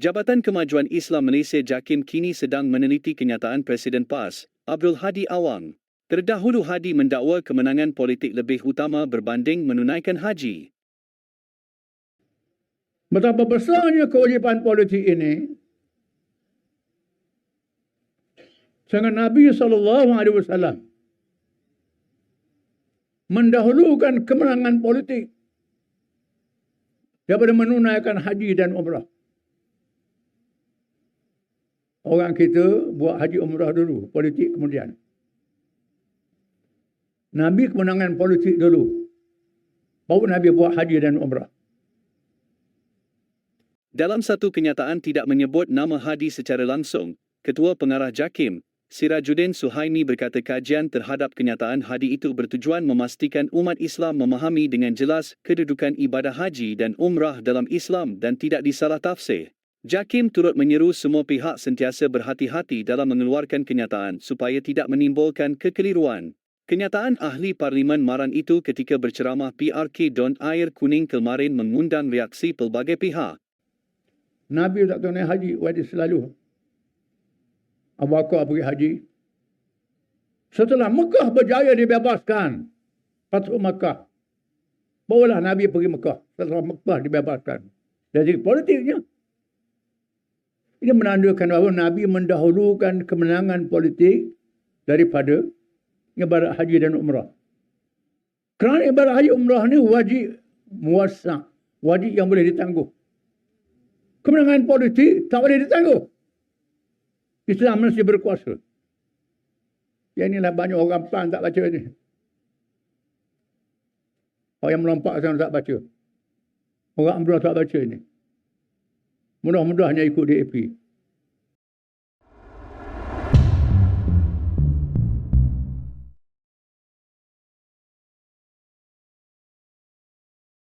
Jabatan Kemajuan Islam Malaysia JAKIM kini sedang meneliti kenyataan Presiden PAS, Abdul Hadi Awang. Terdahulu Hadi mendakwa kemenangan politik lebih utama berbanding menunaikan haji. Betapa besarnya kewajipan politik ini Sehingga Nabi SAW mendahulukan kemenangan politik daripada menunaikan haji dan umrah. Orang kita buat haji umrah dulu, politik kemudian. Nabi kemenangan politik dulu. Baru Nabi buat haji dan umrah. Dalam satu kenyataan tidak menyebut nama Hadi secara langsung, Ketua Pengarah JAKIM, Sirajuddin Suhaimi berkata kajian terhadap kenyataan Hadi itu bertujuan memastikan umat Islam memahami dengan jelas kedudukan ibadah haji dan umrah dalam Islam dan tidak disalah tafsir. Jakim turut menyeru semua pihak sentiasa berhati-hati dalam mengeluarkan kenyataan supaya tidak menimbulkan kekeliruan. Kenyataan ahli Parlimen Maran itu ketika berceramah PRK Don Air Kuning kemarin mengundang reaksi pelbagai pihak. Nabi tak tahu haji, wajib selalu. Abu Bakar pergi haji. Setelah Mekah berjaya dibebaskan. Patut Mekah. Bawalah Nabi pergi Mekah. Setelah Mekah dibebaskan. Dari politiknya. Ini menandakan bahawa Nabi mendahulukan kemenangan politik daripada ibadat haji dan umrah. Kerana ibadat haji umrah ni wajib muasa. Wajib yang boleh ditangguh. Kemenangan politik tak boleh ditangguh. Islam mesti berkuasa. Yang inilah banyak orang PAN tak baca ni. Orang yang melompak sana tak baca. Orang Ambrah tak baca ni. Mudah-mudahnya ikut DAP.